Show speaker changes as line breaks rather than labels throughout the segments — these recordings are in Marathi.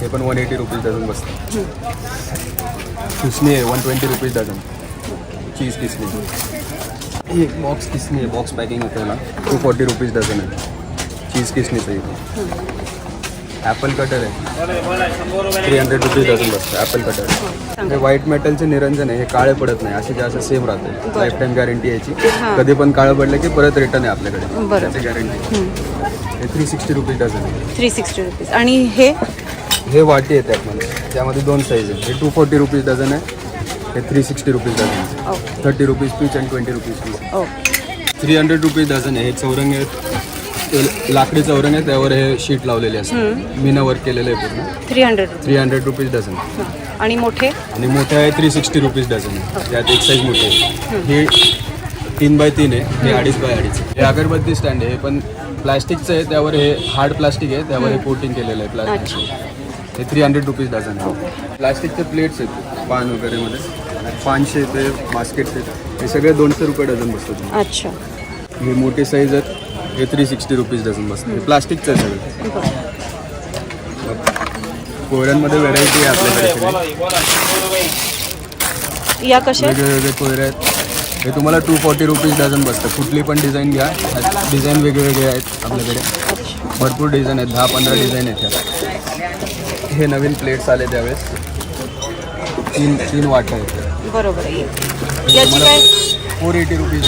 हे पण वन एटी रुपीज डझन बसतं. किसनी आहे one twenty rupees dozen cheese किसनी एक बॉक्स किसनी आहे बॉक्स पॅकिंग होतं ना. टू फोर्टी रुपीज डझन आहे. चीज किसनीचं इथे ॲपल कटर आहे. थ्री हंड्रेड रुपीज डझन बसतं ॲपल कटर हे व्हाईट मेटलचे निरंजन आहे हे काळे पडत नाही असे जे असं सेम राहते. लाईफ टाईम गॅरंटी याची. कधी पण काळं पडलं की परत रिटर्न आहे आपल्याकडे. त्याची गॅरंटी हे थ्री सिक्स्टी रुपीज डझन आहे.
थ्री सिक्स्टी रुपीज आणि हे
हे वाटी आहे त्यामध्ये त्यामध्ये दोन साईज आहे हे टू फोर्टी रुपीज डझन आहे. हे three sixty rupees dozen
okay
thirty rupees piece and twenty rupees piece three hundred rupees dozen आहे. हे चौरंग आहेत. लाकडी चौरंग आहे. त्यावर हे शीट लावलेले असतात. मीना वर्क केलेलं आहे पूर्ण.
Three hundred
three hundred rupees dozen
आणि मोठे?
आणि मोठे आहे थ्री सिक्स्टी रुपीज डझन आहे. यात एक साईज मोठी आहे. हे तीन बाय तीन आहे. हे अडीच बाय अडीच आहे. हे अगरबत्ती स्टँड आहे. हे पण प्लास्टिकचं आहे. त्यावर हे हार्ड प्लास्टिक आहे. त्यावर हे कोटिंग केलेलं आहे प्लास्टिक हे थ्री हंड्रेड रुपीज डझन आहे. प्लास्टिकचे प्लेट्स आहेत पान वगैरे मध्ये. पाचशे ते बास्केट्स आहेत हे सगळे दोनशे रुपये डझन बसतात.
अच्छा.
हे मोठी साईज आहेत हे थ्री सिक्स्टी रुपीज डझन बसतं हे प्लास्टिकचं आहे सगळं. कोयऱ्यांमध्ये व्हेरायटी आहे आपल्याकडे सगळी.
या कशा?
वेगळे वेगळे कोयरे आहेत. हे तुम्हाला टू फॉर्टी रुपीज डझन बसतं कुठली पण डिझाईन घ्या. डिझाईन वेगवेगळे आहेत आपल्याकडे. भरपूर डिझाईन आहेत. दहा पंधरा डिझाईन आहेत हे नवीन प्लेट्स आले त्यावेळेस. तीन तीन वाट आहेत.
बरोबर आहे. याची काय?
Four eighty rupees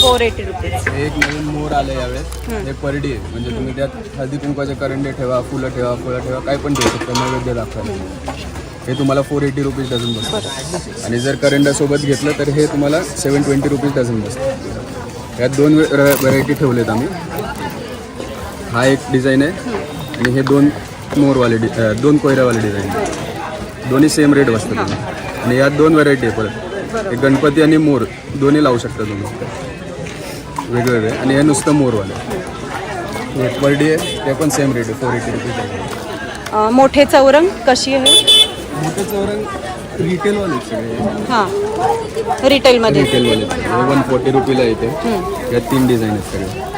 four eighty rupees
एक नवीन मोर आलं यावेळेस. हे परडी आहे म्हणजे तुम्ही त्यात हळदी कुंकवाचे करंडे ठेवा फुलं ठेवा फळं ठेवा काय पण ठेवू शकता. नैवेद्य दाखवायला. हे तुम्हाला फोर एटी रुपीज डझन बसतं. आणि जर करंड्यासोबत घेतलं तर हे तुम्हाला सेवन ट्वेंटी रुपीज डझन बसतं. यात दोन व्हरायटी ठेवलेत आम्ही. हा एक डिझाईन आहे. आणि हे दोन मोरवाले डि दोन कोयऱ्यावाले डिझाईन दोन्ही सेम रेट बसतात तुम्ही आणि यात दोन व्हरायटी आहे परत. हे गणपती आणि मोर. दोन्ही लावू शकता तुम्ही. वेगवेगळे आणि हे नुसतं मोरवाले हे परडी आहे. ते पण सेम रेट आहे. फोर एटी रुपीज
अं, मोठे चौरंग कशी आहे?
मोठे चौरंग रिटेलवाले सगळे.
हां. रिटेलमध्ये
रिटेलवाले वन फोर्टी रुपीला येते. यात तीन डिझाईन आहेत सगळे.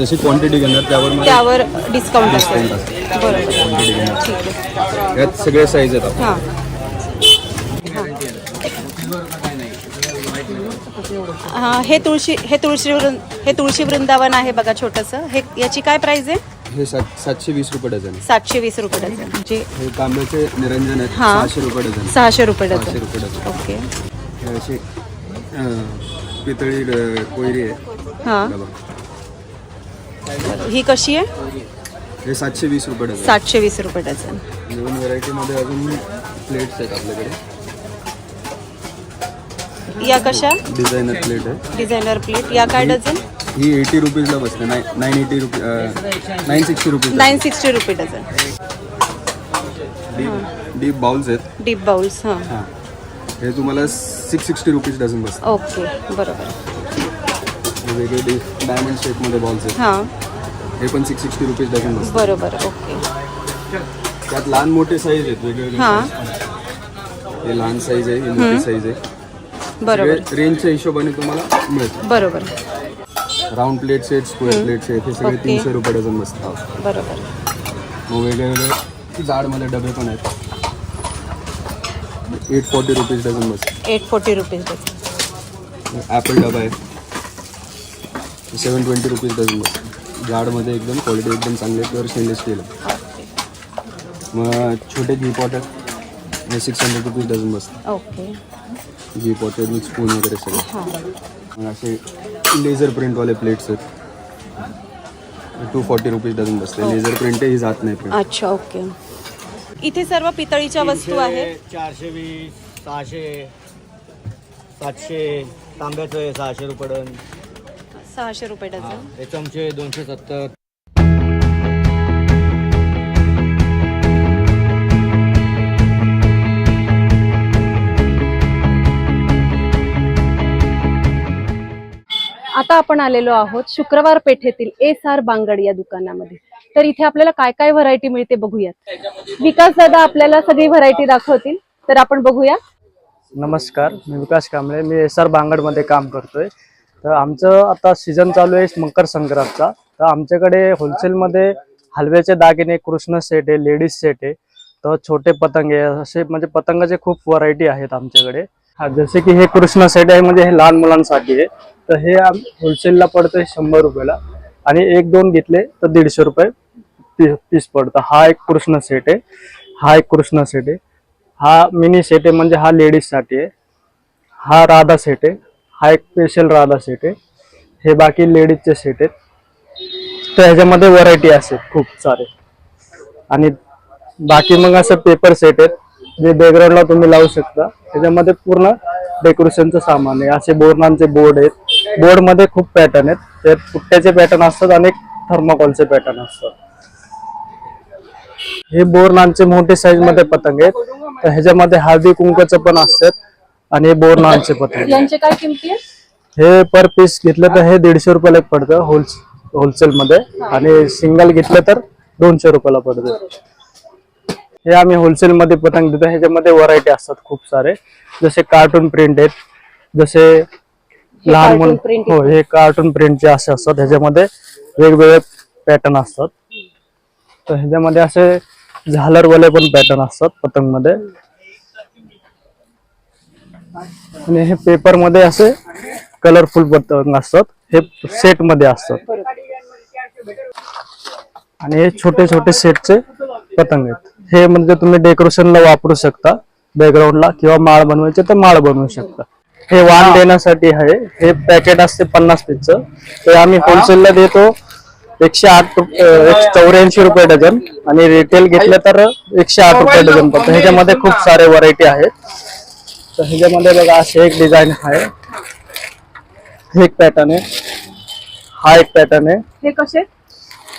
तशी क्वांटिटी घेणार त्यावर
त्यावर डिस्काउंट असेल.
डिस्काउंट असेल.
बरोबर.
क्वांटिटी घेणार
ठीक आहे.
यात सगळे साईज आहेत.
हां. हां. हे तुळशी हे तुळशी वृंद हे तुळशी वृंदावन आहे बघा छोटंसं. हे याची काय प्राइस आहे?
हे सात सातशे वीस रुपये डझन आहे.
सातशे वीस रुपये डझन. जे
हे तांब्याचे निरंजन आहेत.
हा.
सहाशे रुपये डझन.
सहाशे रुपये
सहाशे
डझन
रुपये डझन.
ओके.
हे अशी अं, पितळी अं, कोयरी आहे.
हां. ही कशी आहे?
हे सातशे वीस रुपये डझन.
सातशे वीस रुपये डझन.
नवीन व्हरायटीमध्ये अजून प्लेट्स आहेत आपल्याकडे.
या कशा?
डिझायनर प्लेट आहे.
डिझायनर प्लेट या काय डझन?
ही एटी रुपीजला बसते. Nine nine eighty rupee nine sixty rupees
nine sixty रुपये डझन.
डीप डीप बाउल्स आहेत.
डीप बाउल्स हां.
हां. हे तुम्हाला सिक्स सिक्स्टी रुपीज डझन बसतं.
ओके बरोबर.
वेगळे डायमंड शेपमध्ये बॉल्स आहेत.
हां.
हे पण सिक्स सिक्स्टी रुपीज डझन बसतं
बरोबर ओके.
त्यात लहान मोठे साईज आहेत वेगवेगळे
हां.
हे लहान साईज आहे ही मोठी साईज आहे.
बरोबर.
रेंजच्या हिशोबाने तुम्हाला मिळतं.
बरोबर.
राऊंड प्लेट्स आहेत स्क्वेअर प्लेट्स आहेत हे सगळे
ओके.
तीनशे रुपये डझन बसतात.
बरोबर.
मग वेगळे वेगळे जाडमध्ये डबे पण आहेत. एट फोर्टी रुपीज डझन बसतात.
एट फोर्टी रुपीज
ॲपल डबा आहे. सेवन ट्वेंटी रुपीज डझन जाडमध्ये एकदम क्वालिटी एकदम चांगली आहे प्युअर स्टेनलेस स्टील मग छोटे घी पॉट आहेत हे सिक्स हंड्रेड रुपीज डझन बसतात
ओके.
घी पॉट आहेत मिक्स स्पून वगैरे सगळे.
हां.
मग असे लेझर प्रिंटवाले प्लेट्स आहेत. टू फॉर्टी रुपीज डझन बसते लेझर प्रिंट ही जात नाही प्रिंट
अच्छा ओके. इथे सर्व पितळीच्या वस्तू आहेत?
चारशे वीस सहाशे सातशे तांब्याचं आहे सहाशे रुपये
सहाशे रुपये डझन.
हे चमचे दोनशे सत्तर.
आता आपण आलेलो आहोत शुक्रवार पेठेतील एस आर बांगड या दुकानामध्ये. तर इथे आपल्याला काय काय व्हरायटी मिळते बघूयात. विकास दादा आपल्याला सगळी व्हरायटी दाखवतील. तर आपण बघूया.
नमस्कार मी विकास कांबळे. मी एस आर बांगडमध्ये काम करतोय. तर आमचं आता सीझन चालू आहे मकर संक्रांतचा. तर आमच्याकडे होलसेलमध्ये हलव्याचे दागिने कृष्ण सेट आहे लेडीज सेट आहे. तर छोटे पतंग आहे असे म्हणजे पतंगाचे खूप व्हरायटी आहेत आमच्याकडे. हा जसे की हे कृष्ण सेट आहे म्हणजे हे लहान मुलांसाठी आहे. तर हे होलसेलला पडतं शंभर रुपयाला. आणि एक दोन घेतले तर दीडशे रुपये पीस पडतं. हा एक कृष्ण सेट आहे. हा एक कृष्ण सेट आहे. हा मिनी सेट आहे म्हणजे हा लेडीजसाठी आहे. हा राधा सेट आहे. हा एक स्पेशल राधा सेट आहे. हे बाकी लेडीजचे सेट आहेत. तर ह्याच्यामध्ये व्हरायटी असते खूप सारे. आणि बाकी मग असं पेपर सेट आहेत जे बॅकग्राऊंडला तुम्ही लावू शकता. त्याच्यामध्ये पूर्ण डेकोरेशनचं सामान आहे. असे बोरणांचे बोर्ड आहेत. बोर्डमध्ये खूप पॅटर्न आहेत. त्यात पुट्ट्याचे पॅटर्न असतात आणि थर्माकॉलचे पॅटर्न असतात. हे बोरणांचे मोठे साईजमध्ये पतंग आहेत. तर ह्याच्यामध्ये हळदी कुंकचं पण असतात. आणि हे बोरनांचे पतंग
यांचे काय किमती आहे
हे पर पीस घेतलं तर हे दीडशे रुपयाला एक पडतं होल होलसेल मध्ये आणि सिंगल घेतलं तर दोनशे रुपयाला पडतं. हे आम्ही होलसेल मध्ये पतंग देतो. ह्याच्यामध्ये व्हरायटी असतात खूप सारे. जसे कार्टून प्रिंट आहेत जसे लहान मुलं हो हे कार्टून प्रिंटचे असे असतात ह्याच्यामध्ये वेगवेगळे पॅटर्न असतात. तर ह्याच्यामध्ये असे झालरवाले पण पॅटर्न असतात पतंगमध्ये आणि हे पेपरमध्ये असे कलरफुल पतंग असतात हे सेटमध्ये असतात. आणि हे छोटे छोटे सेटचे पतंग आहेत. हे म्हणजे तुम्ही डेकोरेशनला वापरू शकता. बॅकग्राऊंडला किंवा माळ बनवायचे तर माळ बनवू शकता. हे वाण देण्यासाठी आहे. हे पॅकेट असते पन्नास पीसचं ते आम्ही होलसेलला देतो. एकशे आठ चौऱ्याऐंशी रुपये डझन. आणि रिटेल घेतलं तर एकशे आठ रुपये डझन पडतं. ह्याच्यामध्ये खूप सारे व्हरायटी आहेत. तर ह्याच्यामध्ये बघा असे एक डिझाईन आहे. हे एक पॅटर्न आहे. हा एक पॅटर्न आहे.
हे कसे?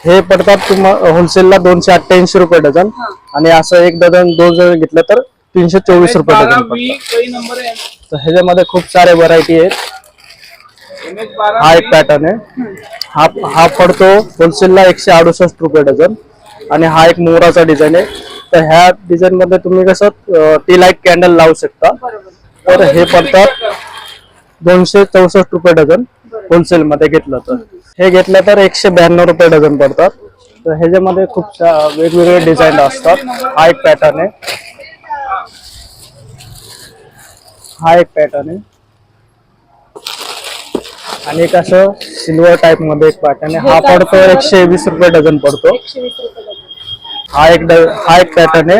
हे पडतात तुम्हाला होलसेलला दोनशे अठ्ठ्याऐंशी रुपये डझन. आणि असं एक डझन दोन जण घेतलं तर तीनशे चोवीस रुपये डझन पडतात. तर ह्याच्यामध्ये खूप सारे व्हरायटी आहेत. हा एक पॅटर्न आहे. हा हा पडतो होलसेलला एकशे अडुसष्ट रुपये डझन. आणि हा एक मोराचा डिझाईन आहे. तर ह्या डिझाईन मध्ये तुम्ही कसं टी लाइट कॅन्डल लावू शकता. तर हे पडतात दोनशे चौसष्ट रुपये डझन होलसेल मध्ये घेतलं तर. हे घेतलं तर एकशे ब्याण्णव रुपये डझन पडतात. तर ह्याच्यामध्ये खूप वेगवेगळे डिझाईन असतात. हा एक पॅटर्न आहे. हा एक पॅटर्न आहे. आणि एक असं सिल्वर टाइपमध्ये एक पॅटर्न आहे. हा पडतो एकशे वीस रुपये डझन पडतो. हा एक हा एक पॅटर्न आहे.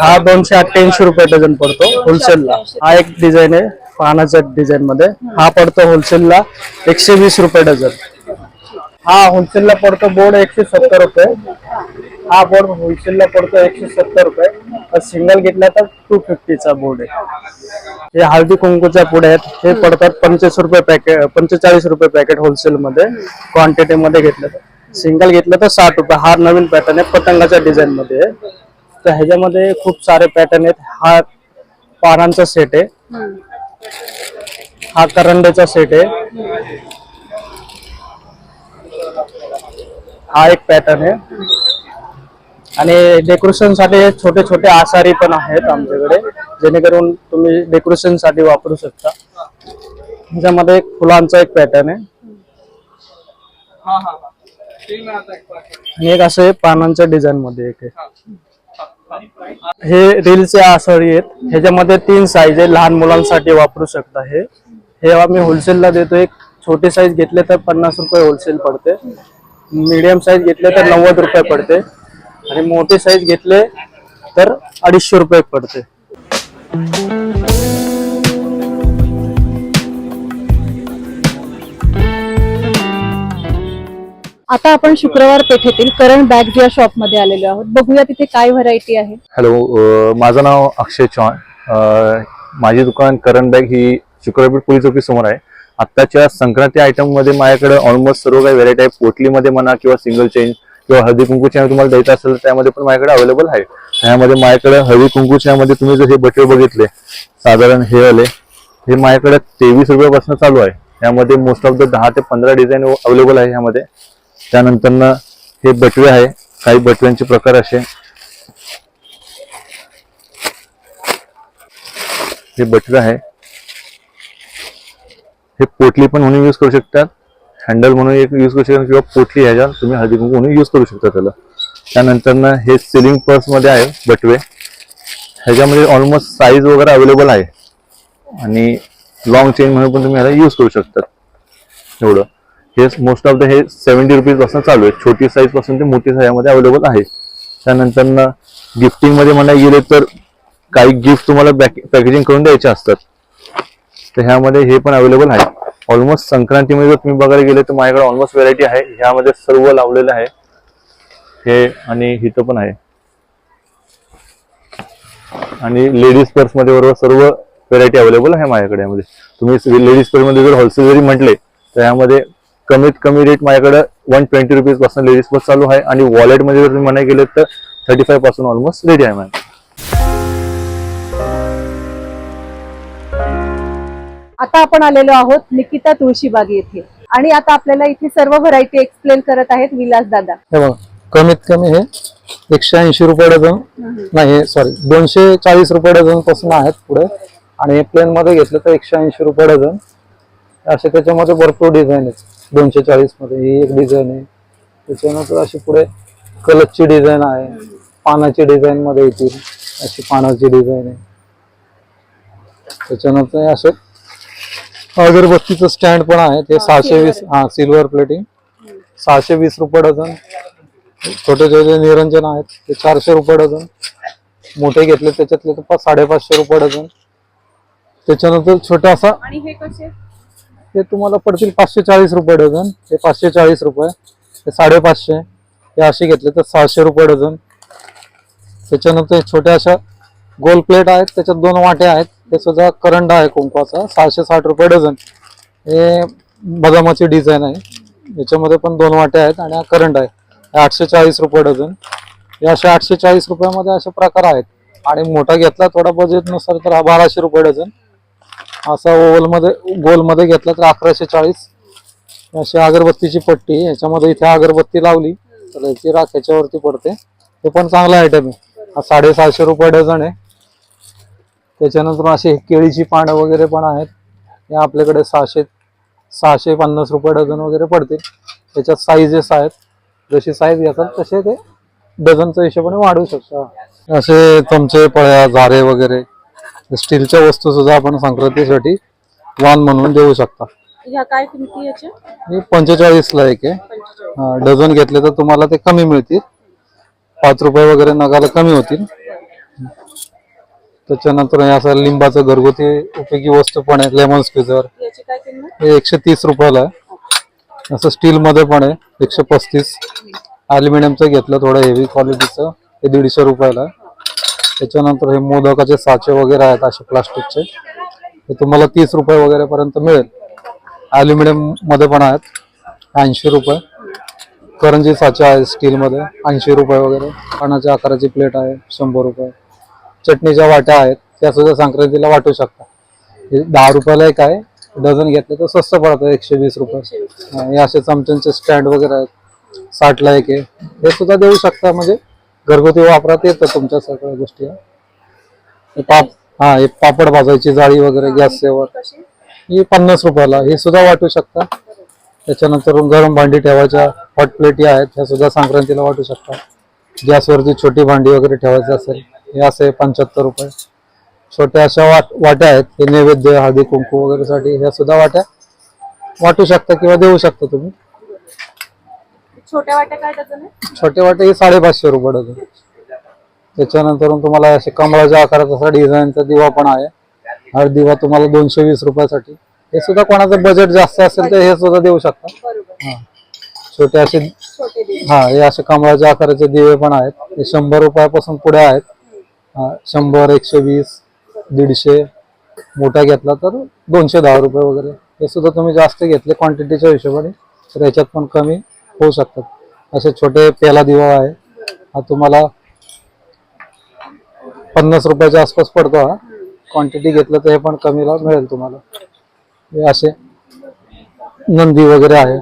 हा दोनशे अठ्ठ्याऐंशी रुपये डझन पडतो होलसेलला हा एक डिझाईन आहे पानाच्या डिझाईन मध्ये. हा पडतो होलसेलला एकशे वीस रुपये डझन. हा होलसेलला पडतो बोर्ड एकशे सत्तर रुपये. हा बोर्ड होलसेलला पडतो एकशे सत्तर रुपये. सिंगल घेतला तर टू फिफ्टीचा बोर्ड आहे. हे हळदी कुंकूच्या पुढे आहेत. हे पडतात पंचवीस रुपये पॅकेट पंचेचाळीस रुपये पॅकेट होलसेल मध्ये. क्वांटिटी मध्ये घेतलं तर. सिंगल घेतलं तर साठ रुपये. हा नवीन पॅटर्न आहे पतंगाच्या डिझाईन मध्ये. तर ह्याच्यामध्ये खूप सारे पॅटर्न आहेत. हा पानांचा सेट आहे. हा करंडेचा सेट आहे. हा एक पॅटर्न आहे. आणि डेकोरेशनसाठी छोटे छोटे आसारी पण आहेत आमच्याकडे जेणेकरून तुम्ही डेकोरेशनसाठी वापरू शकता. ह्याच्यामध्ये एक फुलांचा एक पॅटर्न आहे. आणि एक असं पानांच्या डिझाईन मध्ये एक आहे. हे रीलचे आसळी आहेत. ह्याच्यामध्ये तीन साईज आहे. लहान मुलांसाठी वापरू शकता हे. हे आम्ही होलसेलला देतो. एक छोटी साईज घेतले तर पन्नास रुपये होलसेल पडते. मीडियम साईज घेतले तर नव्वद रुपये पडते. आणि मोठे साईज घेतले तर अडीचशे रुपये पडते.
आता आपण शुक्रवार पेठेतील करण बॅग या शॉपमध्ये आलेलो आहोत. बघूया तिथे काय व्हरायटी आहे.
हॅलो माझं नाव अक्षय चौहान माझी दुकान करण बॅग ही शुक्रवारपेठ पोलीस ऑफिस समोर आहे. आत्ताच्या संक्रांती आयटममध्ये माझ्याकडे ऑलमोस्ट सर्व काही व्हरायटी आहे. पोटलीमध्ये म्हणा किंवा सिंगल चेंज किंवा हळदी कुंकूच्या तुम्हाला द्यायचं असेल तर त्यामध्ये पण माझ्याकडे अवेलेबल आहे. त्यामध्ये माझ्याकडे हळदी कुंकू चहामध्ये तुम्ही जर हे बटवे बघितले साधारण हे आले हे माझ्याकडे तेवीस रुपयापासून चालू आहे. यामध्ये मोस्ट ऑफ द दहा ते पंधरा डिझाईन अवेलेबल आहे यामध्ये त्यानंतर हे बटवे आहे. काही बटव्यांचे प्रकार असे. हे बटवे आहे. हे पोटली पण म्हणून यूज करू शकतात. हँडल म्हणून एक यूज करू शकता किंवा पोटली ह्याच्या तुम्ही हळदी कुंकू म्हणून यूज करू शकता त्याला. त्यानंतर हे सिलिंग पर्समध्ये आहे बटवे. ह्याच्यामध्ये ऑलमोस्ट साईज वगैरे अवेलेबल आहे. आणि लॉंग चेन म्हणून पण तुम्ही ह्याला यूज करू शकतात. एवढं. हे मोस्ट ऑफ द हे सेव्हन्टी रुपीजपासून चालू आहे. छोटी साईजपासून ते मोठी साईजमध्ये अवेलेबल आहे. त्यानंतर गिफ्टिंगमध्ये म्हणायला गेले तर काही गिफ्ट तुम्हाला पॅकेजिंग करून द्यायचे असतात. तर ह्यामध्ये हे पण अवेलेबल आहे. ऑलमोस्ट संक्रांतीमध्ये जर तुम्ही बघायला गेले तर माझ्याकडे ऑलमोस्ट व्हेरायटी आहे. ह्यामध्ये सर्व लावलेलं आहे. हे आणि इथं पण आहे. आणि लेडीज पर्समध्ये बरोबर सर्व व्हेरायटी अवेलेबल आहे माझ्याकडे यामध्ये. तुम्ही लेडीज पर्समध्ये जर होलसेल जरी म्हटले तर यामध्ये कमीत कमी रेट माझ्याकडे वन ट्वेंटी रुपीजपासून लेडीज पर्स चालू आहे. आणि वॉलेटमध्ये जर तुम्ही म्हणाय गेले तर थर्टी फायपासून ऑलमोस्ट रेडी आहे माझ्या
आता आपण आलेलो आहोत निकिता तुळशीबाग येथे. आणि आता आपल्याला इथे सर्व व्हरायटी एक्सप्लेन करत आहेत विलास दादा.
हे बघा कमीत कमी हे एकशे ऐंशी रुपये डझन नाही सॉरी दोनशे चाळीस रुपये डझनपासून आहेत पुढे. आणि प्लेन मध्ये घेतलं तर एकशे ऐंशी रुपये डझन. असे त्याच्यामध्ये भरपूर डिझाईन आहेत. दोनशे चाळीसमध्ये ही एक डिझाईन आहे. त्याच्यानंतर अशी पुढे कलरची डिझाईन आहे. पानाची डिझाईन मध्ये येतील. अशी पानाची डिझाईन आहे. त्याच्यानंतर असे अगरबत्तीचं स्टँड पण आहे. ते सहाशे वीस हा सिल्वर प्लेटिंग सहाशे वीस रुपये डझन. छोटे छोटे निरंजन आहेत ते चारशे रुपये डझन. मोठे घेतले त्याच्यातले तर पाच साडेपाचशे रुपये डझन. त्याच्यानंतर छोटासा
आणि
ते तुम्हाला पडतील पाचशे चाळीस रुपये डझन. हे पाचशे चाळीस रुपये. हे साडेपाचशे. हे असे घेतले तर सहाशे रुपये डझन. त्याच्यानंतर छोट्या अशा गोल प्लेट आहेत. त्याच्यात दोन वाटे आहेत. हे सुद्धा करंडा आहे कुंकवाचा. सहाशे साठ रुपये डझन. हे बदामाची डिझाईन आहे. याच्यामध्ये पण दोन वाटे आहेत आणि हा करंट आहे. हे आठशे चाळीस रुपये डझन. हे असे आठशे चाळीस रुपयामध्ये असे प्रकार आहेत. आणि मोठा घेतला थोडा बजेटनुसार तर हा बाराशे रुपये डझन. असा ओव्हलमध्ये गोलमध्ये घेतला तर अकराशे चाळीस. अशी अगरबत्तीची पट्टी याच्यामध्ये इथे अगरबत्ती लावली. तर याची राख याच्यावरती पडते. हे पण चांगला आयटम आहे. हा साडेसहाशे रुपये डझन आहे. त्याच्यानंतर असे केळीची पानं वगैरे पण आहेत. हे आपल्याकडे सहाशे सहाशे पन्नास रुपये डझन वगैरे पडतील. त्याच्यात साईजेस आहेत. जशी साईज घेतात तसे ते डझनच्या हिशोबाने वाढू शकता. असे चमचे पळ्या झारे वगैरे स्टीलच्या वस्तू सुद्धा आपण संक्रांतीसाठी वाण म्हणून देऊ शकता.
ह्या काय किमती याच्या?
हे पंचेचाळीस ला एक आहे. डझन घेतले तर तुम्हाला ते कमी मिळतील. पाच रुपये वगैरे नगाला कमी होतील. त्याच्यानंतर हे असं लिंबाचं घरगुती उपयोगी वस्तू पण आहे लेमन स्क्विझर. हे एकशे तीस रुपयाला आहे. असं स्टील मध्ये पण आहे एकशे पस्तीस. अल्युमिनियमचं घेतलं थोडं हेवी क्वालिटीचं हे दीडशे रुपयाला आहे. त्याच्यानंतर हे मोदकाचे साचे वगैरे आहेत असे प्लास्टिकचे. हे तुम्हाला तीस रुपये वगैरे पर्यंत मिळेल. ॲल्युमिनियममध्ये पण आहेत. ऐंशी रुपये. करंजी साचे आहे स्टीलमध्ये ऐंशी रुपये वगैरे. पानाच्या आकाराची प्लेट आहे. शंभर रुपये. चटणीच्या वाट्या आहेत. त्या सुद्धा संक्रांतीला वाटू शकता हे दहा रुपयाला एक आहे. डझन घेतले तर स्वस्त पडतं. एकशे वीस रुपये. हे असे चमच्यांचे स्टँड वगैरे आहेत. साठला एक आहे. हे सुद्धा देऊ शकता. म्हणजे घरगुती वापरात येतं तुमच्या सगळ्या गोष्टी हे? पाप हा हे पापड भाजायची जाळी वगैरे गॅस सेवर. ही पन्नास रुपयाला हे सुद्धा वाटू शकता. त्याच्यानंतर गरम भांडी ठेवायच्या हॉट प्लेटी आहेत ह्या सुद्धा संक्रांतीला वाटू शकता गॅसवरती छोटी भांडी वगैरे ठेवायची असेल हे असे पंच्याहत्तर रुपये. छोट्या अशा वाट वाट्या आहेत हे नैवेद्य हळदी कुंकू वगैरे साठी ह्या सुद्धा वाट्या वाटू शकता किंवा देऊ शकता तुम्ही.
छोट्या वाट्या काय डझन आहे
छोटे वाटे हे साडेपाचशे रुपये डझन. त्याच्यानंतर तुम्हाला असे कमळाच्या आकाराचा असा डिझाईनचा दिवा पण आहे. हा दिवा तुम्हाला दोनशे वीस रुपयासाठी. हे सुद्धा कोणाचं बजेट जास्त असेल तर हे सुद्धा देऊ शकता.
बरोबर.
हा. छोटे असे
छोटे दिवे.
हा हे असे कमळाच्या आकाराचे दिवे पण आहेत. हे शंभर रुपयापासून पुढे आहेत. हा, शंभर एकशे वीस दीडशे. मोठा घेतला तर दोनशे दहा रुपये वगैरे. हे सुद्धा तुम्ही जास्त घेतले. क्वांटिटीच्या हिशोबाने. तर याच्यात पण कमी. होऊ शकतात. असे छोटे पेला दिवा आहे. हा तुम्हाला पन्नास रुपयाच्या आसपास पडतो हा. क्वांटिटी घेतलं तर हे पण कमीला मिळेल तुम्हाला. हे असे नंदी वगैरे आहे.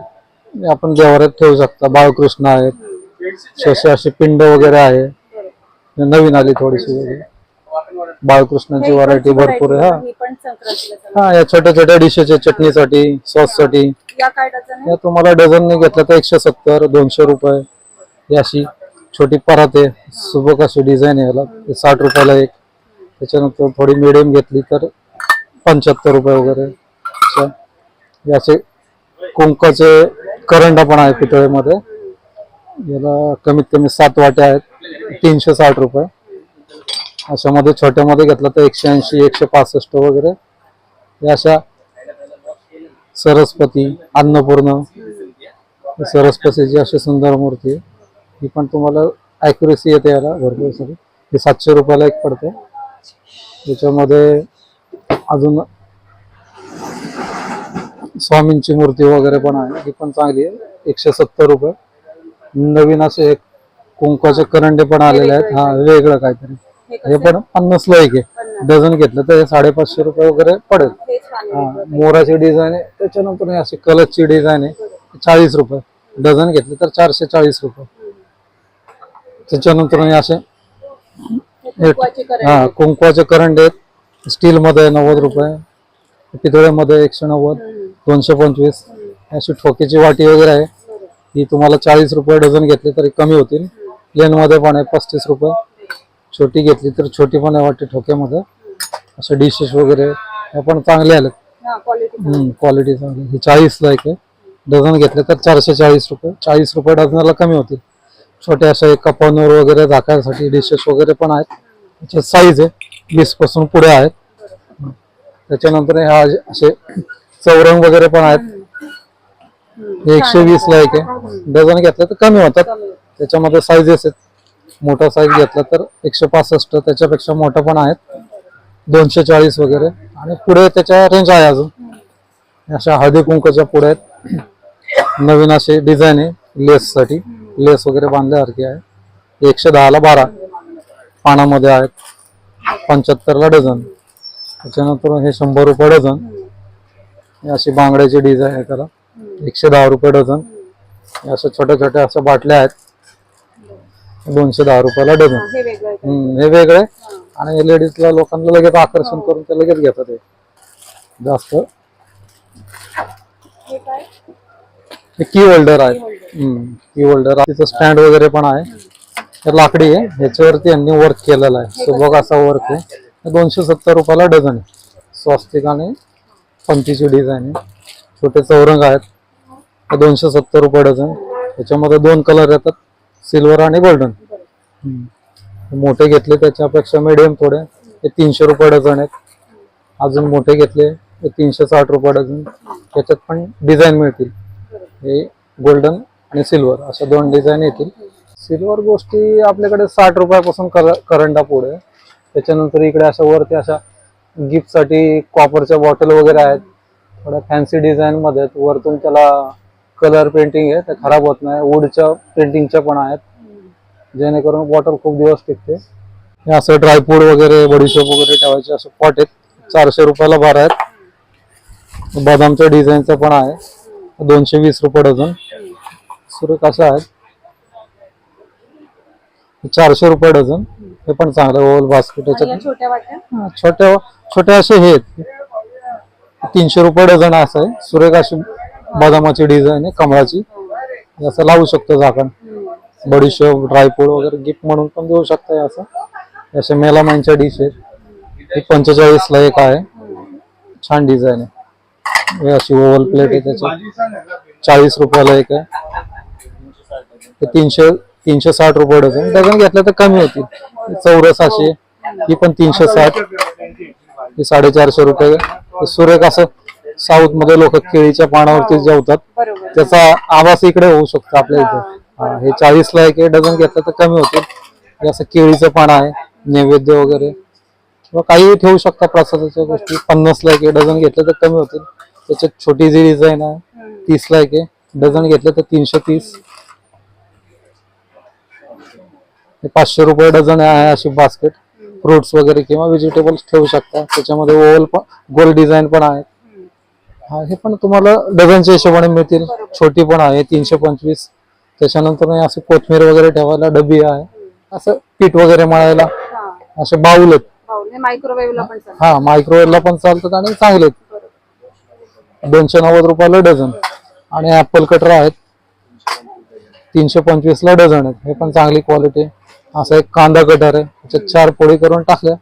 हे आपण देवाऱ्यात ठेवू शकता. बाळकृष्ण आहेत. असे असे पिंड वगैरे आहे. नवीन आली थोडीशी वगैरे. बाळकृष्णाची व्हरायटी भरपूर आहे हा.
ही.
हा या छोट्या छोट्या डिशेचे चटणीसाठी सॉससाठी
या काय डझन आहे?
या तुम्हाला डझनने घेतलं तर एकशे सत्तर दोनशे रुपये. ही अशी छोटी परात आहे सुबक अशी डिझाईन आहे याला. ते साठ रुपयाला एक. त्याच्यानंतर थोडी मिडियम घेतली तर पंच्याहत्तर रुपये वगैरे. अशा हे असे कुंकाचे करंडा पण आहे पितळेमध्ये. याला कमीत कमी सात वाट्या आहेत. तीनशे साठ रुपये. अशामध्ये छोट्यामध्ये घेतलं तर एकशे ऐंशी एकशे पासष्ट वगैरे. या अशा सरस्वती अन्नपूर्ण सरस्वतीची अशी सुंदर मूर्ती आहे. ही पण तुम्हाला ॲक्युरेसी येते याला भरपूर सगळी ही सातशे रुपयाला एक पडते. त्याच्यामध्ये अजून स्वामींची मूर्ती वगैरे पण आहे. ही पण चांगली आहे. एकशे सत्तर रुपये. नवीन असे एक कुंकाचे करंडे पण आलेले आहेत. हा वेगळं काहीतरी. हे पण पन्नासला एक आहे. डझन घेतलं तर साडेपाचशे रुपये वगैरे पडेल. हा, मोराची डिझाईन आहे. त्याच्यानंतर अशी कलरची डिझाईन आहे. चाळीस रुपये. डझन घेतले तर चारशे चाळीस रुपये. त्याच्यानंतर असे हे- कुंकवाचे करंडे. आहेत. स्टील मध्ये नव्वद रुपये. पितळेमध्ये एकशे नव्वद दोनशे पंचवीस. अशी ठोक्याची वाटी वगैरे आहे. ही तुम्हाला चाळीस रुपये डझन घेतली तरी कमी होतील. प्लेन मध्ये पण आहे पस्तीस रुपये. छोटी घेतली तर छोटी पण आहे वाटी ठोक्यामध्ये. असे डिशेस वगैरे हे पण चांगले आले क्वालिटी चांगली. ही चाळीसला एक आहे. डझन घेतले तर चारशे चाळीस रुपये. चाळीस रुपये डझनला कमी होतील छोटे असे कपानूर वगैरे झाकायसाठी डिशेस वगैरे पण आहेत. त्याचे साईज आहे. वीसपासून पुढे आहेत. त्याच्यानंतर ह्या असे चौरंग वगैरे पण आहेत. हे एकशे वीस ला एक आहे. डझन घेतलं तर कमी होतात. त्याच्यामध्ये साईजेस आहेत. मोठा साईज घेतला तर एकशे पासष्ट त्याच्यापेक्षा मोठं पण आहेत. दोनशे चाळीस वगैरे. आणि पुढे त्याच्या रेंज आहे अजून. अशा हळदी कुंकाच्या पुढे आहेत. नवीन असे डिझाईन आहे लेससाठी लेस वगैरे बांधल्यासारखी आहे. एकशे दहाला बारा. पानामध्ये आहेत. पंच्याहत्तरला डझन. त्याच्यानंतर हे शंभर रुपये डझन. अशी बांगड्याची डिझाईन आहे त्याला. एकशे दहा रुपये डझन. अशा छोट्या छोट्या अशा बाटल्या आहेत. दोनशे दहा रुपयाला डझन.
हे वेगळं आहे.
हम्म, हे वेगळे आणि लेडीजला लोकांना लगेच आकर्षण करून ते लगेच घेतात हे. जास्त. हे की होल्डर आहे. की होल्डर तिचं स्टँड वगैरे पण आहे. हे लाकडी आहे. ह्याच्यावरती यांनी वर्क केलेलं आहे. सुबक असा वर्क आहे. हे दोनशे सत्तर रुपयाला डझन आहे. स्वस्तिक आणि पंचीची डिझाईन आहे. छोटे चौरंग आहेत. हे दोनशे सत्तर रुपये डझन. त्याच्यामध्ये दोन कलर येतात. सिल्वर आणि गोल्डन. मोठे घेतले त्याच्यापेक्षा मिडियम थोडे. हे तीनशे रुपये डझन आहेत. अजून मोठे घेतले ते तीनशे साठ रुपये डझन. त्याच्यात पण डिझाईन मिळतील. हे गोल्डन आणि सिल्वर अशा दोन डिझाईन येतील. सिल्वर गोष्टी आपल्याकडे साठ रुपयापासून कर करंडा पुढे. त्याच्यानंतर इकडे अशा वरती अशा गिफ्टसाठी कॉपरच्या बॉटल वगैरे आहेत. थोड्या फॅन्सी डिझाईन मध्ये आहेत. वरतून त्याला कलर पेंटिंग आहे ते खराब होत नाही. वूडच्या पेंटिंगच्या पण आहेत. जेणेकरून बॉटल खूप दिवस टिकते. हे असं ड्रायफ्रूट वगैरे बडीशेप वगैरे ठेवायचे असे पॉट आहेत. चारशे रुपयाला बारा आहेत. बदामच्या डिझाईनचं पण आहे. दोनशे वीस रुपये डझन. सुरेख अशा आहेत? चारशे रुपये डझन. हे पण चांगलं ओव्हल बास्केट
छोट्या
हा, छोट्या छोटे असे हे तीनशे रुपये डझन असं आहे. सुरेख अशी बदामाची डिझाईन आहे कमळाची. असं लावू शकतो झाकण बडीशेप ड्रायफ्रूट वगैरे गिफ्ट म्हणून पण देऊ शकता असं. असे मेलामाईनच्या डिश आहेत. ही पंचेचाळीस ला एक आहे. छान डिझाईन आहे. हे अशी ओव्हल प्लेट आहे त्याची. चाळीस रुपयाला एक आहे. तीनशे तीनशे साठ रुपये डझन. डझन घेतलं तर कमी होतील. चौरस अशी. ही पण तीनशे साठ. ही साडेचारशे रुपये. सुरेख असं साऊथमध्ये लोक केळीच्या पानावरती जेवतात.
बरोबर.
त्याचा आवाज इकडे होऊ शकतो आपल्या इथे. हा, हे चाळीस ला एक डझन घेतलं तर कमी होतील. हे असं केळीचं पान आहे नैवेद्य वगैरे. किंवा काही ठेवू शकता प्रसादाच्या गोष्टी. पन्नास ला एक डझन घेतलं तर कमी होतील. त्याच्यात छोटी जी डिझाईन आहे तीस ला एक डझन घेतलं तर तीनशे तीस. हे पाचशे रुपये डझन आहे अशी बास्केट फ्रुट्स वगैरे किंवा व्हेजिटेबल्स ठेवू शकता. त्याच्यामध्ये ओव्हल पण गोल डिझाईन पण आहे. हा हे पण तुम्हाला डझनच्या हिशोबाने मिळतील. छोटी पण आहे तीनशे पंचवीस. त्याच्यानंतर असे कोथमीर वगैरे ठेवायला डबी आहे. असं पीठ वगैरे मळायला असे बाऊल आहेत.
मायक्रोवेव्हला पण.
हा मायक्रोवेव्हला पण चालतात आणि चांगले दोनशे नव्वद रुपयाला डझन. आणि ऍपल कटर आहेत. तीनशे पंचवीसला डझन आहेत. हे पण चांगली क्वालिटी असा एक कांदा कटर आहे. त्याच्यात चार पोळी करून टाकल्या.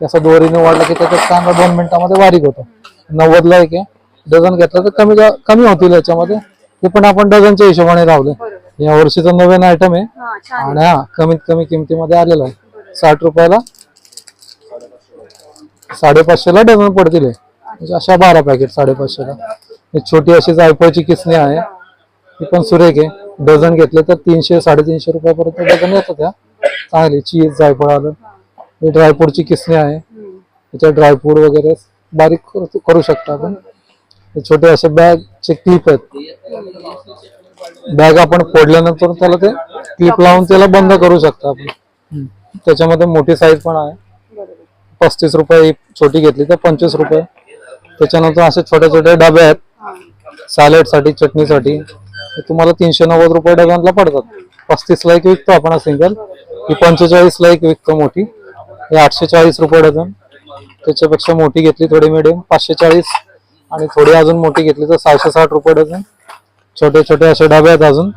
असं दोरीने वाढलं की त्याच्यात कांदा दोन मिनिटामध्ये बारीक होतो. नव्वदला एक आहे. डझन घेतलं तर कमी कमी होतील याच्यामध्ये. ते पण आपण डझनच्या हिशोबाने लावले. या वर्षीचं नवीन आयटम आहे.
हा
आणि हा कमीत कमी किमतीमध्ये आलेला आहे. साठ रुपयाला साडेपाचशेला डझन पडतील. म्हणजे अशा बारा पॅकेट साडेपाचशेला. ही छोटी अशी जायफळची किसणी आहे. ही पण सुरेख आहे. डझन घेतले तर तीनशे साडेतीनशे रुपयापर्यंत डझन येतात त्या चांगली चीज जायफळ आलं. ही ड्रायफ्रूटची किसणी आहे. त्याच्यात ड्रायफ्रूट वगैरे बारीक करू शकता आपण. हे छोटे असे बॅगचे क्लिप आहेत. बॅग आपण फोडल्यानंतर त्याला ते क्लिप लावून त्याला बंद करू शकता आपण. त्याच्यामध्ये मोठी साईज पण आहे. पस्तीस रुपये छोटी घेतली तर पंचवीस रुपये. त्याच्यानंतर असे छोटे छोटे डबे आहेत. सॅलेडसाठी चटणीसाठी. तुम्हाला तीनशे नव्वद रुपये डझनला पडतात. पस्तीस ला एक विकतो आपण सिंगल ही पंचेचाळीस ला एक विकतो मोठी. ही आठशे चाळीस रुपये डझन. त्याच्यापेक्षा मोठी घेतली थोडी मिडियम पाचशे चाळीस आणि थोडी अजून मोठी घेतली तर सहाशे साठ रुपये डझन. छोटे छोटे असे डबे आहेत अजून.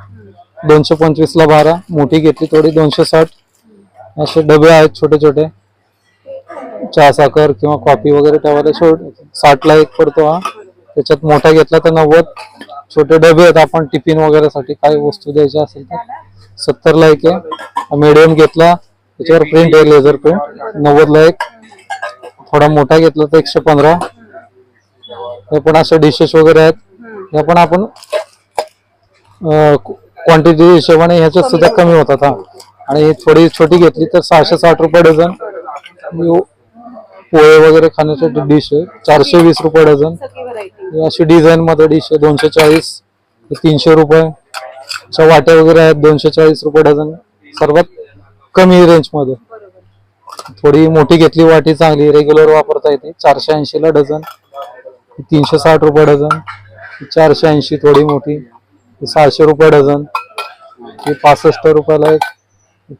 दोनशे पंचवीस ला बारा. मोठी घेतली थोडी दोनशे साठ. असे डबे आहेत छोटे छोटे. चहा साखर किंवा कॉफी वगैरे ठेवायला शेवट साठला एक पडतो हा. त्याच्यात मोठा घेतला तर नव्वद. छोटे डबे आहेत आपण टिफिन वगैरे साठी काही वस्तू द्यायच्या असेल तर. सत्तर ला एक आहे. मीडियम घेतला. त्याच्यावर प्रिंट आहे लेझर प्रिंट नव्वदला एक. थोडा मोठा घेतला तर एकशे पंधरा. हे पण असे डिशेस वगैरे आहेत. हे पण आपण क्वांटिटी हिशोबाने ह्याच्यात सुद्धा कमी होतात. हा. आणि थोडी छोटी घेतली तर सहाशे साठ रुपये डझन. पोहे वगैरे खाण्यासाठी डिश आहे. चारशे वीस रुपये डझन. अशी डिझाईन मध्ये डिश आहे. दोनशे चाळीस तीनशे रुपये. अशा वाट्या वगैरे आहेत. दोनशे चाळीस रुपये डझन. सर्वात कमी रेंजमध्ये. थोडी मोठी घेतली वाटी चांगली. रेग्युलर वापरता येते. चारशे ऐंशी ला डझन. तीनशे साठ रुपये डझन चारशे ऐंशी थोडी मोठी सहाशे रुपये डझन ही पासष्ट रुपयाला एक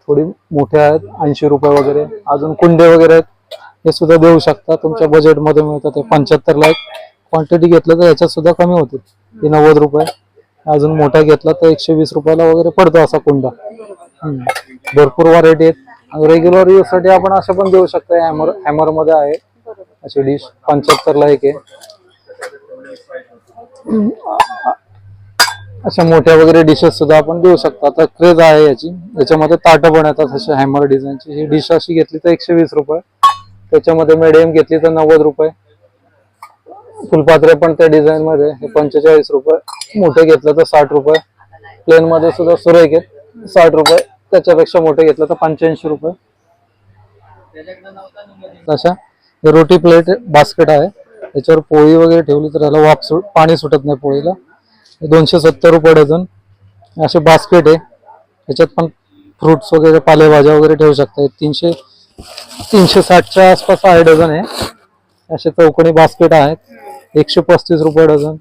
थोडी मोठ्या आहेत ऐंशी रुपये वगैरे. अजून कुंडे वगैरे आहेत हे सुद्धा देऊ शकता. तुमच्या बजेटमध्ये मिळतात ते पंच्याहत्तरला एक. क्वांटिटी घेतलं तर याच्यात सुद्धा कमी होते ते नव्वद रुपये. अजून मोठा घेतला तर एकशे वीस रुपयाला वगैरे पडतो असा कुंडा. भरपूर व्हरायटी आहेत. रेग्युलर यूजसाठी आपण असं पण देऊ शकतो हॅमर हॅमरमध्ये आहे. अशी डिश पंच्याहत्तरला एक आहे. अशा मोठ्या वगैरे डिशेस सुद्धा आपण देऊ शकतो. आता क्रेज आहे याची. याच्यामध्ये ताटं पण येतात. अशी हॅमर डिझाईनची ही डिश अशी घेतली तर एकशे वीस रुपये. त्याच्यामध्ये मिडियम घेतली तर नव्वद रुपये. फुलपात्रे पण त्या डिझाईन मध्ये. हे पंचेचाळीस रुपये. मोठे घेतलं तर साठ रुपये. प्लेन मध्ये सुद्धा सुरेख आहेत. साठ रुपये. त्याच्यापेक्षा मोठे घेतलं तर पंच्याऐंशी रुपये. अशा. रोटी प्लेट बास्केट आहे. याच्यावर पोळी वगैरे ठेवली तर याला वाप सुट पाणी सुटत नाही पोळीला. दोनशे सत्तर रुपये डझन. असे बास्केट आहे. याच्यात पण फ्रुट्स वगैरे पालेभाज्या वगैरे ठेवू शकता. तीनशे तीनशे साठच्या आसपास आहे डझन आहे असे चौकणी बास्केट आहेत. एकशे पस्तीस रुपये डझन.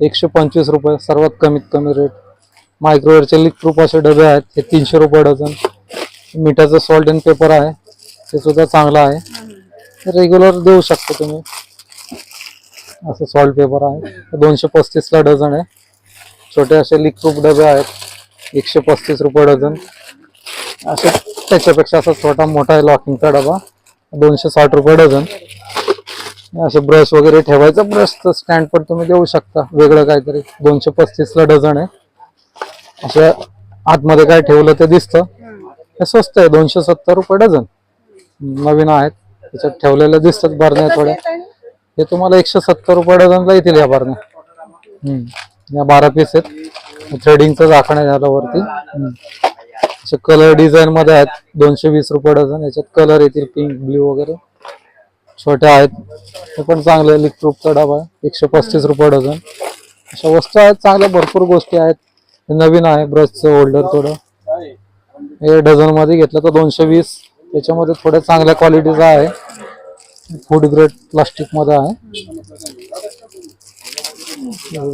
एकशे पंचवीस रुपये सर्वात कमीत कमी रेट मायक्रोवेअरचे लिक असे डबे आहेत. हे तीनशे रुपये डझन. मिठाचं सॉल्ट अँड पेपर आहे. ते सुद्धा चांगलं आहे. रेग्युलर देऊ शकता तुम्ही. असं सॉल्ट पेपर आहे. दोनशे पस्तीसला डझन आहे. छोटे असे लिक प्रूफ डबे आहेत. एकशे पस्तीस रुपये डझन. असे त्याच्यापेक्षा असा छोटा मोठा आहे लॉकिंगचा डबा. दोनशे साठ रुपये डझन. असे ब्रश वगैरे ठेवायचा. ब्रशचं स्टँड पण तुम्ही देऊ शकता. वेगळं काहीतरी. दोनशे पस्तीसला डझन आहे. अशा आतमध्ये काय ठेवलं ते दिसतं. हे स्वस्त आहे. दोनशे सत्तर रुपये डझन. नवीन आहेत. त्याच्यात ठेवलेल्या दिसतात बरण्या थोड्या. हे तुम्हाला एकशे सत्तर रुपये डझनला येतील या बरण्या. या बारा पीस आहेत. थ्रेडिंगचं झाकण झाल्यावरती झालं वरती असे कलर डिझाईन मध्ये आहेत. दोनशे वीस रुपये डझन. याच्यात कलर येतील पिंक ब्ल्यू वगैरे. छोट्या आहेत. हे पण चांगले लिक्रूपचा डबा आहे. एकशे पस्तीस रुपये डझन. अशा वस्तू आहेत. चांगल्या भरपूर गोष्टी आहेत. हे नवीन आहे. ब्रशचं होल्डर थोडं. हे डझनमध्ये घेतलं तर दोनशे वीस. त्याच्यामध्ये थोड्या चांगल्या क्वालिटीचा आहे. फूड ग्रेड प्लास्टिकमध्ये आहे.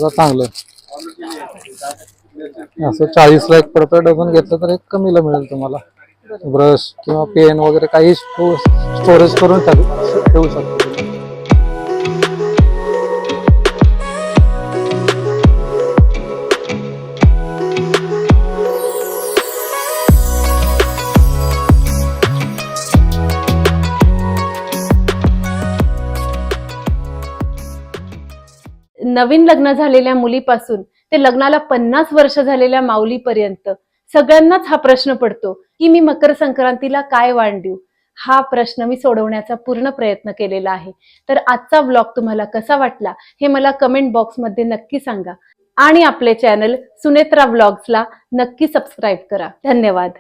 चांगलं आहे. असं चाळीसला एक पडतं डझन घेतलं तर एक कमीला मिळेल तुम्हाला. ब्रश किंवा पेन वगैरे काही स्टोरेज करून ठेवू शकतो.
नवीन लग्न झालेल्या मुलीपासून ते लग्नाला पन्नास वर्ष झालेल्या माऊलीपर्यंत सगळ्यांनाच हा प्रश्न पडतो की मी मकर संक्रांतीला काय वाण देऊ? हा प्रश्न मी सोडवण्याचा पूर्ण प्रयत्न केलेला आहे. तर आजचा ब्लॉग तुम्हाला कसा वाटला हे मला कमेंट बॉक्समध्ये नक्की सांगा. आणि आपले चॅनल सुनेत्रा ब्लॉग्सला नक्की सबस्क्राईब करा. धन्यवाद.